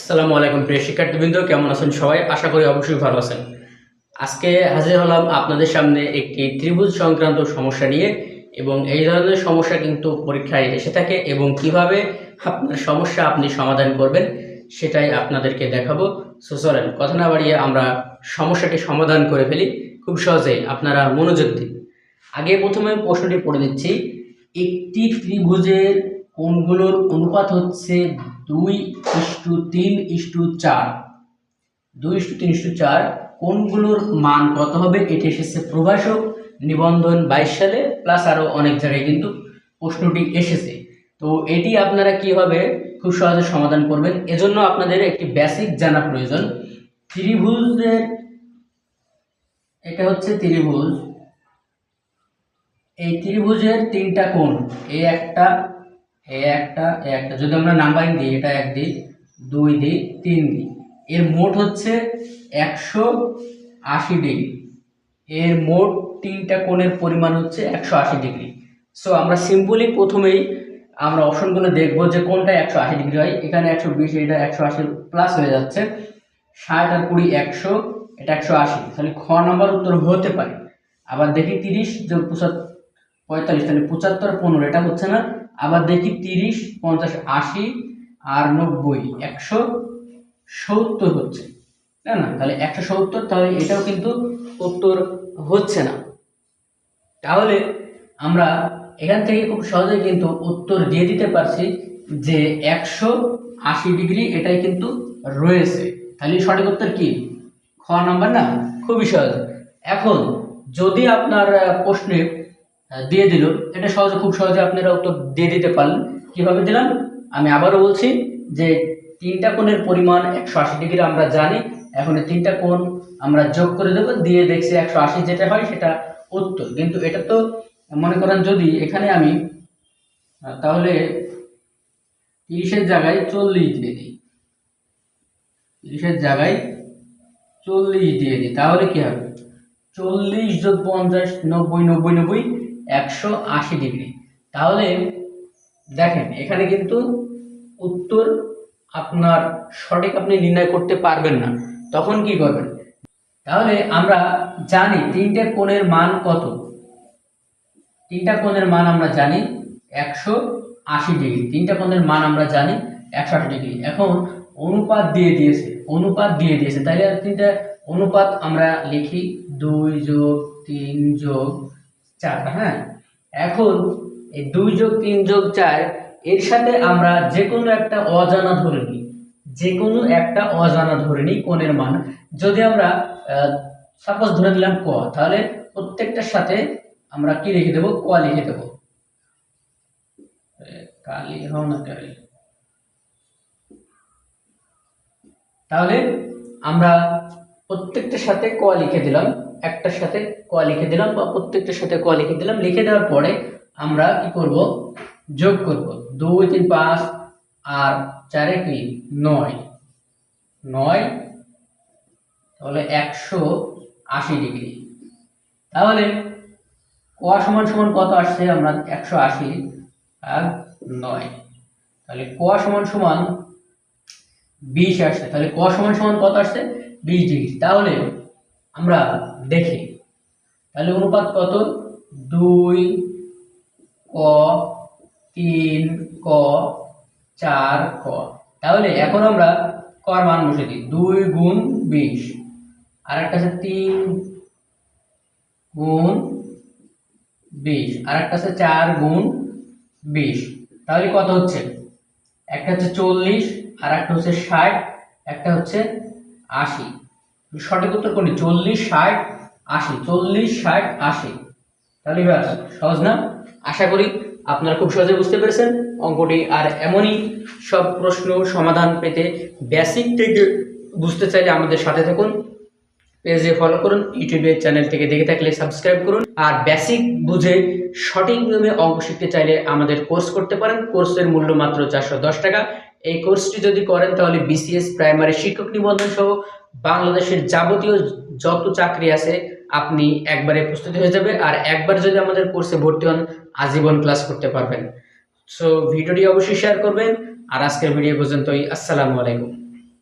আসসালামু আলাইকুম প্রিয় শিক্ষার্থীবৃন্দ, কেমন আছেন সবাই? আশা করি অবশ্যই ভালো আছেন। আজকে হাজির হলাম আপনাদের সামনে একটি ত্রিভুজ সংক্রান্ত সমস্যা নিয়ে এবং এই ধরনের সমস্যা কিন্তু পরীক্ষায় এসে থাকে এবং কীভাবে আপনার সমস্যা আপনি সমাধান করবেন সেটাই আপনাদেরকে দেখাবো। সো চলেন, কথা না বাড়িয়ে আমরা সমস্যাটি সমাধান করে ফেলি। খুব সহজেই আপনারা মনোযোগ দিন। আগে প্রথমে প্রশ্নটি পড়ে দিচ্ছি একটি ত্রিভুজের কোণগুলোর অনুপাত হচ্ছে দুই ইস্টু তিন ইস্টু চার। দুই ইস্টু তিন ইস্টু চার, কোনগুলোর মান কত হবে? এটি এসেছে প্রভাষক নিবন্ধন বাইশ সালে প্লাস আরও অনেক জায়গায় কিন্তু প্রশ্নটি এসেছে। তো এটি আপনারা কীভাবে খুব সহজে সমাধান করবেন। এজন্য আপনাদের একটি বেসিক জানা প্রয়োজন। ত্রিভুজের, এটা হচ্ছে ত্রিভুজ। এই ত্রিভুজের তিনটা কোণ এই একটা এই একটা একটা। যদি আমরা নাম্বারিং দিই, এটা এক দিই দুই দিই তিন দিই এর মোট হচ্ছে একশো আশি ডিগ্রি এর মোট তিনটা কোণের পরিমাণ হচ্ছে একশো আশি ডিগ্রি সো আমরা সিম্পলি প্রথমেই আমরা অপশনগুলো দেখব যে কোনটা একশো আশি ডিগ্রি হয়। এখানে একশো বিশ, এটা একশো আশি প্লাস হয়ে যাচ্ছে। ষাট আর কুড়ি একশো, এটা একশো আশি। তাহলে খ নম্বর উত্তর হতে পারে। আবার দেখি তিরিশ যোগ পঁচাত্তর, পঁয়তাল্লিশ। তাহলে পঁচাত্তর পনেরো, এটা হচ্ছে না আবার দেখি তিরিশ, পঞ্চাশ, আশি আর নব্বই, একশো সত্তর হচ্ছে। তাই না? তাহলে একশো সত্তর, তাহলে এটাও কিন্তু উত্তর হচ্ছে না। তাহলে আমরা এখান থেকে খুব সহজে কিন্তু উত্তর দিয়ে দিতে পারছি যে একশো আশি ডিগ্রি এটাই কিন্তু রয়েছে। তাহলে সঠিক উত্তর কি? খ নাম্বার না? খুবই সহজ। এখন যদি আপনার প্রশ্নে দিয়ে দিল। এটা সহজে, খুব সহজে আপনারা উত্তর দিয়ে দিতে পারলেন। কীভাবে দিলাম? আমি আবারও বলছি যে তিনটা কোণের পরিমাণ একশো আশি ডিগ্রি আমরা জানি। এখন তিনটা কোণ আমরা যোগ করে দেবো, দিয়ে দেখছি একশো আশি যেটা হয় সেটা উত্তর। কিন্তু এটা তো, মনে করেন যদি এখানে আমি তাহলে তিরিশের জায়গায় চল্লিশ দিয়ে দিই। তিরিশের জায়গায় চল্লিশ দিয়ে দিই। তাহলে কি হবে? চল্লিশ যোগ পঞ্চাশ, নব্বই নব্বই নব্বই। একশো আশি ডিগ্রি। তাহলে দেখেন, এখানে কিন্তু উত্তর আপনার সঠিক আপনি নির্ণয় করতে পারবেন না। তখন কি করবেন? তাহলে আমরা জানি তিনটে কোণের মান কত? তিনটা কোণের মান আমরা জানি একশো আশি ডিগ্রি। তিনটা কোণের মান আমরা জানি একশো আশি ডিগ্রি। এখন অনুপাত দিয়ে দিয়েছে, অনুপাত দিয়ে দিয়েছে। তাহলে তিনটা অনুপাত আমরা লিখি দুই যোগ তিন যোগ চার হ্যাঁ এখন এই দুই যোগ তিন যোগ চার, এর সাথে আমরা যে কোনো একটা অজানা ধরে নিই। যে কোনো একটা অজানা ধরে নিই কোণের মান। যদি আমরা সাপোজ ধরে নিলাম ক, তাহলে প্রত্যেকটার সাথে আমরা কি লিখে দেবো? ক লিখে দেবো। কালি হও তাহলে আমরা প্রত্যেকটার সাথে ক লিখে দিলাম একটার সাথে ক লিখে দিলাম বা প্রত্যেকটার সাথে ক লিখে দিলাম, লিখে দেওয়ার পরে আমরা কি করব? যোগ করব। দুই, তিন, পাঁচ আর চারে কি? নয়। নয়, তাহলে একশো আশি ডিগ্রি। তাহলে ক সমান সমান কত আসছে? আমরা একশো আশি আর নয়। তাহলে ক সমান সমান বিশ আসছে, তাহলে ক সমান সমান কত আসছে? বিশ ডিগ্রি। তাহলে আমরা দেখি, তাহলে অনুপাত কত? দুই, ক, তিন, ক, চার, ক। তাহলে এখন আমরা কর মান বসে দিই, দুই গুণ বিশ। আর একটা আছে তিন গুণ বিশ আর একটা আছে চার গুণ বিশ। তাহলে কত হচ্ছে? একটা হচ্ছে চল্লিশ আর একটা হচ্ছে ষাট, একটা হচ্ছে আশি। সঠিক উত্তর কোনটি? চল্লিশ, ষাট, আশি। চল্লিশ, ষাট, আশি। তাহলে ব্যাস সহজ না? আশা করি আপনারা খুব সহজে বুঝতে পেরেছেন অঙ্কটি। আর এমনই সব প্রশ্ন সমাধান পেতে বেসিক থেকে বুঝতে চাইলে আমাদের সাথে থাকুন। পেজে ফলো করুন ইউটিউবের চ্যানেল থেকে দেখে থাকলে সাবস্ক্রাইব করুন। আর বেসিক বুঝে সঠিক নিয়মে অঙ্ক শিখতে চাইলে আমাদের কোর্স করতে পারেন। কোর্সের মূল্য মাত্র চারশো দশ টাকা। এই কোর্সটি যদি করেন, তাহলে বিসিএস প্রাইমারি শিক্ষক নিবন্ধন সহ বাংলাদেশের যাবতীয় যত চাকরি আছে, আপনি একবারে প্রস্তুতি হয়ে যাবে। আর একবার যদি আমাদের কোর্সে ভর্তি হন, আজীবন ক্লাস করতে পারবেন। সো ভিডিওটি অবশ্যই শেয়ার করবেন। আর আজকের ভিডিও পর্যন্তই। আসসালামু আলাইকুম।